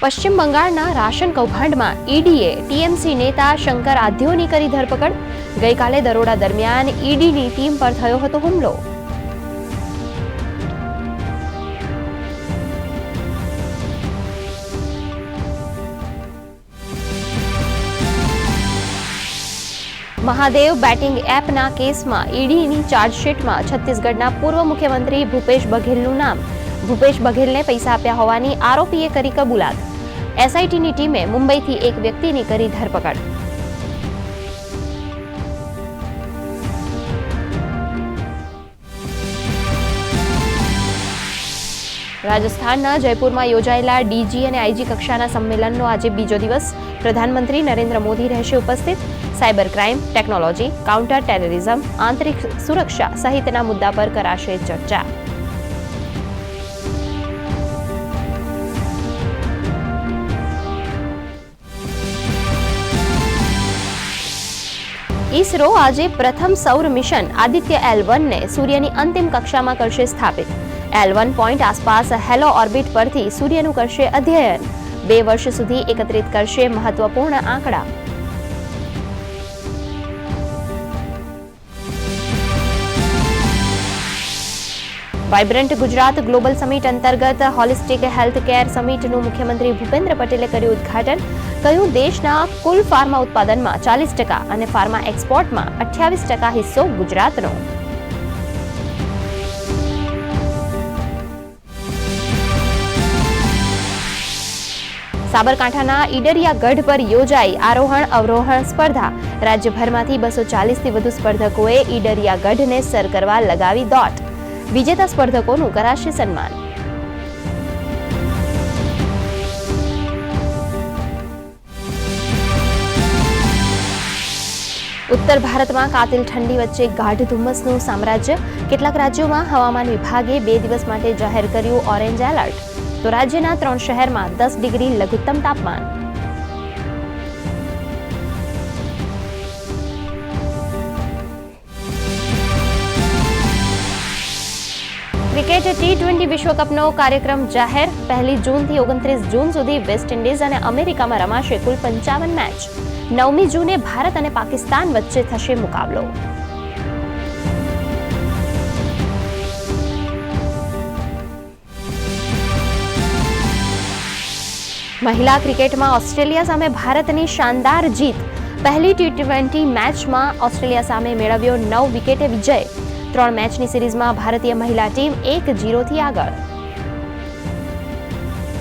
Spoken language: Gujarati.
પશ્ચિમ બંગાળના રાશન કૌભાંડમાં ઈડીએ ટીએમસી નેતા શંકર આધ્યોની કરી ધરપકડ. ગઈકાલે દરોડા દરમિયાન ઈડીની ટીમ પર થયો હતો હુમલો. મહાદેવ બેટિંગ એપના કેસમાં ઈડીની ચાર્જશીટમાં છત્તીસગઢના પૂર્વ મુખ્યમંત્રી ભૂપેશ બઘેલનું નામ. ભૂપેશ બઘેલને પૈસા આપ્યા હોવાની આરોપીએ કરી કબૂલાત. એસઆઈટીની ટીમે મુંબઈથી એક વ્યક્તિની કરી ધરપકડ. રાજસ્થાનના જયપુરમાં યોજાયેલા ડીજી અને આઈજી કક્ષાના સંમેલનનો આજે બીજો દિવસ. પ્રધાનમંત્રી નરેન્દ્ર મોદી રહેશે ઉપસ્થિત. Cyber crime, technology, counter terrorism, આંતરિક સુરક્ષા સહિતના મુદ્દા પર કરાશે ચર્ચા. ઈસરો આજે પ્રથમ સૌર મિશન આદિત્ય એલ વનને સૂર્યની અંતિમ કક્ષામાં કરશે સ્થાપિત. એલ વન પોઈન્ટ આસપાસ હેલો ઓર્બિટ પરથી સૂર્યનું કરશે અધ્યયન. બે વર્ષ સુધી એકત્રિત કરશે મહત્વપૂર્ણ આંકડા. વાઇબ્રન્ટ ગુજરાત ગ્લોબલ સમિટ અંતર્ગત હોલિસ્ટિક હેલ્થ કેર સમિટનું મુખ્યમંત્રી ભૂપેન્દ્ર પટેલે કર્યું ઉદ્ઘાટન. કહ્યું, દેશના કુલ ફાર્મા ઉત્પાદનમાં ચાલીસ ટકા અને ફાર્મા એક્સપોર્ટમાં અઠ્યાવીસ ટકા હિસ્સો ગુજરાતનો. સાબરકાંઠાના ઈડરિયા ગઢ પર યોજાઈ આરોહણ અવરોહણ સ્પર્ધા. રાજ્યભરમાંથી બસો ચાલીસથી વધુ સ્પર્ધકોએ ઈડરિયા ગઢને સર કરવા લગાવી દોટ. વિજેતા સ્પર્ધકોનું કરાશે સન્માન. ઉત્તર ભારતમાં કાતિલ ઠંડી વચ્ચે ગાઢ ધુમ્મસનું સામ્રાજ્ય. કેટલાક રાજ્યોમાં હવામાન વિભાગે બે દિવસ માટે જાહેર કર્યું ઓરેન્જ એલર્ટ. તો રાજ્યના ત્રણ શહેરમાં દસ ડિગ્રી લઘુત્તમ તાપમાન. ક્રિકેટ ટી ટ્વેન્ટી વિશ્વકપનો કાર્યક્રમ જાહેર. પહેલી જૂનથી ઓગણત્રીસ જૂન સુધી વેસ્ટ ઇન્ડિઝ અને અમેરિકામાં રમાશે કુલ પંચાવન મેચ. નવમી જૂને ભારત અને પાકિસ્તાન વચ્ચે થશે મુકાબલો. મહિલા ક્રિકેટમાં ઓસ્ટ્રેલિયા સામે ભારતની શાનદાર જીત. પહેલી ટી ટ્વેન્ટી મેચમાં ઓસ્ટ્રેલિયા સામે મેળવ્યો નવ વિકેટે વિજય. ત્રણ મેચની સિરીઝમાં ભારતીય મહિલા ટીમ એક જીરોથી આગળ.